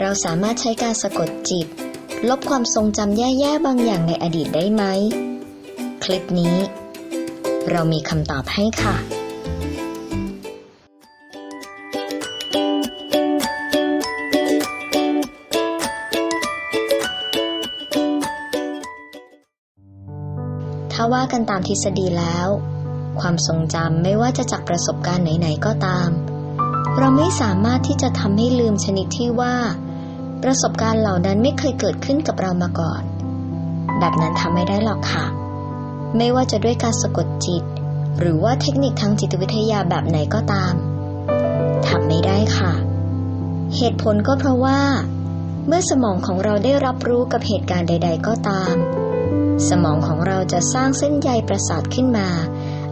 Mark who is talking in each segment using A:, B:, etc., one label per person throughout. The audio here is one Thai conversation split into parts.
A: เราสามารถใช้การสะกดจิต ลบความทรงจำแย่ๆบางอย่างในอดีตได้ไหม คลิปนี้ เรามีคำตอบให้ค่ะ ถ้าว่ากันตามทฤษฎีแล้ว ความทรงจำไม่ว่าจะจากประสบการณ์ไหนๆก็ตามเราไม่สามารถที่จะทำให้ลืมชนิดที่ว่า ประสบการณ์เหล่านั้นไม่เคยเกิดขึ้นกับเรามาก่อน แบบนั้นทำไม่ได้หรอกค่ะ ไม่ว่าจะด้วยการสะกดจิต หรือว่าเทคนิคทางจิตวิทยาแบบไหนก็ตามทำไม่ได้ค่ะ เหตุผลก็เพราะว่า เมื่อสมองของเราได้รับรู้กับเหตุการณ์ใด ๆ ก็ตาม สมองของเราจะสร้างเส้นใยประสาทขึ้นมา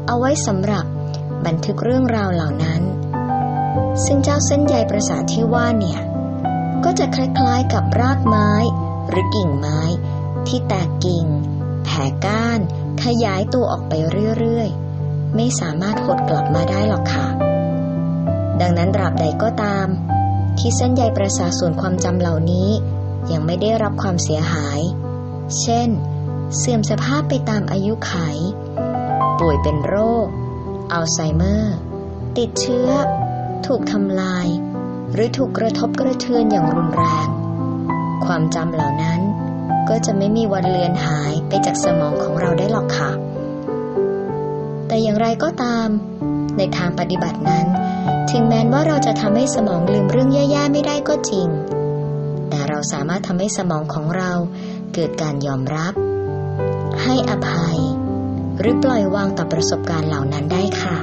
A: เอาไว้สำหรับบันทึกเรื่องราวเหล่านั้น ซึ่งเจ้าเส้นใยประสาทที่ว่าเนี่ย ก็จะคล้ายๆกับรากไม้ หรือกิ่งไม้ ที่แตกกิ่ง แผ่ก้าน ขยายตัวออกไปเรื่อยๆ ไม่สามารถหดกลับมาได้หรอกค่ะ ดังนั้นตราบใดก็ตาม ที่เส้นใยประสาทส่วนความจำเหล่านี้ ยังไม่ได้รับความเสียหาย เช่น เสื่อมสภาพไปตามอายุไข ป่วยเป็นโรค อัลไซเมอร์ ติดเชื้อ ถูกทำลาย หรือถูกกระทบกระเทือนอย่างรุนแรง ความจำเหล่านั้นก็จะไม่มีวันเลือนหายไปจากสมองของเราได้หรอกค่ะ แต่อย่างไรก็ตาม ในทางปฏิบัตินั้น ถึงแม้ว่าเราจะทำให้สมองลืมเรื่องแย่ๆไม่ได้ก็จริง แต่เราสามารถทำให้สมองของเราเกิดการยอมรับ ให้อภัย หรือปล่อยวางต่อประสบการณ์เหล่านั้นได้ค่ะ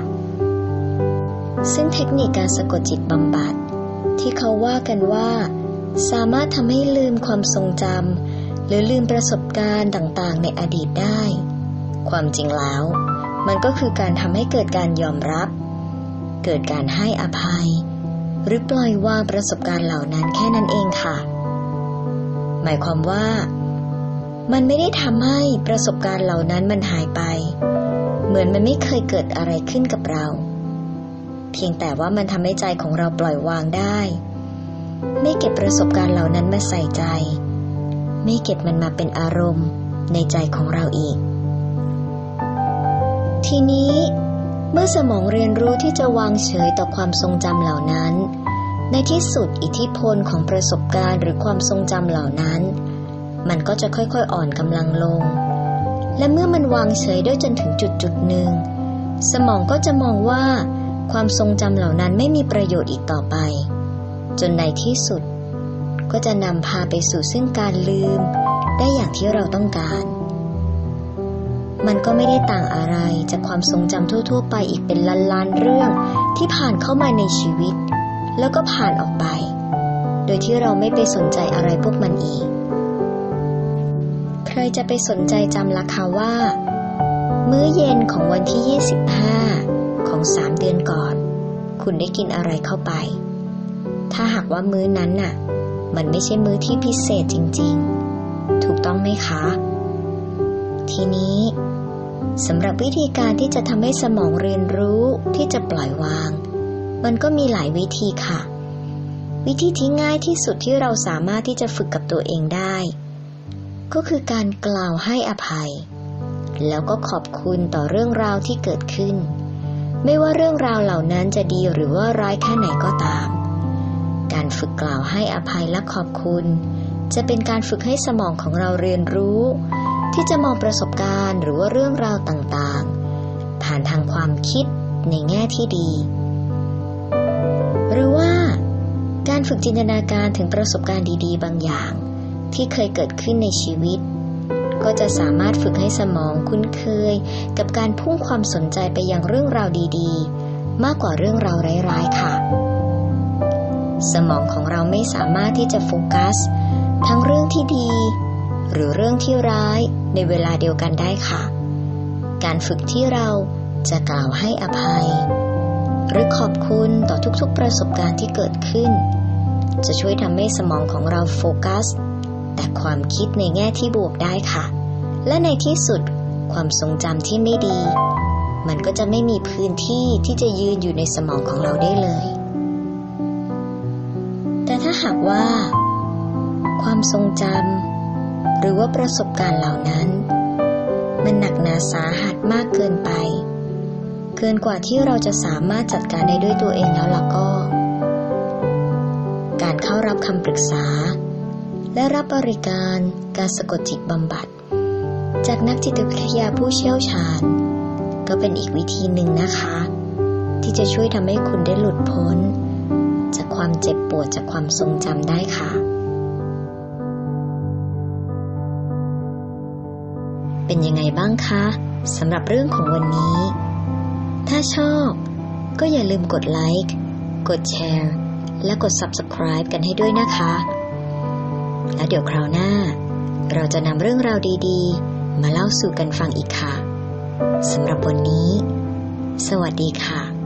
A: ซึ่งเทคนิคการสะกดจิตบำบัด ที่เขาว่ากันว่า สามารถทำให้ลืมความทรงจำหรือลืมประสบการณ์ต่างๆ ในอดีตได้ ความจริงแล้ว มันก็คือการทำให้เกิดการยอมรับ เกิดการให้อภัย หรือปล่อยวางประสบการณ์เหล่านั้นแค่นั้นเองค่ะ หมายความว่า มันไม่ได้ทำให้ประสบการณ์เหล่านั้นมันหายไป เหมือนมันไม่เคยเกิดอะไรขึ้นกับเรา เพียงแต่ว่ามันทำให้ใจของเราปล่อยวางได้ ไม่เก็บประสบการณ์เหล่านั้นมาใส่ใจ ไม่เก็บมันมาเป็นอารมณ์ในใจของเราอีก ทีนี้เมื่อสมองเรียนรู้ที่จะวางเฉยต่อความทรงจำเหล่านั้น ในที่สุดอิทธิพลของประสบการณ์หรือความทรงจำเหล่านั้น มันก็จะค่อยๆ อ่อนกำลังลง และเมื่อมันวางเฉยด้วยจนถึงจุดจุดหนึ่ง สมองก็จะมองว่า ความทรงจำเหล่านั้นไม่มีประโยชน์อีกต่อไป จนในที่สุด ก็จะนำพาไปสู่ซึ่งการลืม ได้อย่างที่เราต้องการ มันก็ไม่ได้ต่างอะไรจากความทรงจำทั่ว ๆ ไปอีกเป็นล้านๆเรื่องที่ผ่านเข้ามาในชีวิต แล้วก็ผ่านออกไป โดยที่เราไม่ไปสนใจอะไรพวกมันอีก ใครจะไปสนใจจำราคาว่า มื้อเย็นของวันที่ 25 อง3เดือนก่อน คุณได้กินอะไรเข้าไป ถ้าหากว่ามื้อนั้นน่ะ มันไม่ใช่มื้อที่พิเศษจริง ๆ ถูกต้องไหมคะ ทีนี้สำหรับวิธีการที่จะทำให้สมองเรียนรู้ที่จะปล่อยวาง มันก็มีหลายวิธีค่ะ วิธีที่ง่ายที่สุดที่เราสามารถที่จะฝึกกับตัวเองได้ ก็คือการกล่าวให้อภัย แล้วก็ขอบคุณต่อเรื่องราวที่เกิดขึ้น ไม่ว่าเรื่องราวเหล่านั้นจะดีหรือว่าร้ายแค่ไหนก็ตาม การฝึกกล่าวให้อภัยและขอบคุณ จะเป็นการฝึกให้สมองของเราเรียนรู้ ที่จะมองประสบการณ์หรือว่าเรื่องราวต่างๆ ผ่านทางความคิดในแง่ที่ดี หรือว่าการฝึกจินตนาการถึงประสบการณ์ดี ๆ บางอย่าง ที่เคยเกิดขึ้นในชีวิต ก็จะสามารถฝึกให้สมองคุ้นเคย กับการพุ่งความสนใจไปยังเรื่องราวดีๆ มากกว่าเรื่องราวร้ายๆค่ะ สมองของเราไม่สามารถที่จะโฟกัส ทั้งเรื่องที่ดี หรือเรื่องที่ร้ายในเวลาเดียวกันได้ค่ะ การฝึกที่เราจะกล่าวให้อภัย หรือขอบคุณต่อทุกๆประสบการณ์ที่เกิดขึ้น จะช่วยทำให้สมองของเราโฟกัส แต่ความคิดในแง่ที่บวกได้ค่ะ และในที่สุดความทรงจำที่ไม่ดี มันก็จะไม่มีพื้นที่ที่จะยืนอยู่ในสมองของเราได้เลย แต่ถ้าหากว่า ความทรงจำหรือว่าประสบการณ์เหล่านั้น มันหนักหนาสาหัสมากเกินไป เกินกว่าที่เราจะสามารถจัดการได้ด้วยตัวเองแล้วล่ะก็ การเข้ารับคำปรึกษา และรับบริการการสะกดจิตบำบัด จากนักจิตวิทยาผู้เชี่ยวชาญ ก็เป็นอีกวิธีหนึ่งนะคะ ที่จะช่วยทำให้คุณได้หลุดพ้น จากความเจ็บปวดจากความทรงจำได้ค่ะ เป็นยังไงบ้างคะสำหรับเรื่องของวันนี้ ถ้าชอบก็อย่าลืมกดไลค์กดแชร์และกด Subscribe กันให้ด้วยนะคะ แล้วเดี๋ยวคราวหน้า เราจะนำเรื่องราวดีๆ มาเล่าสู่กันฟังอีกค่ะสำหรับวันนี้ สวัสดีค่ะ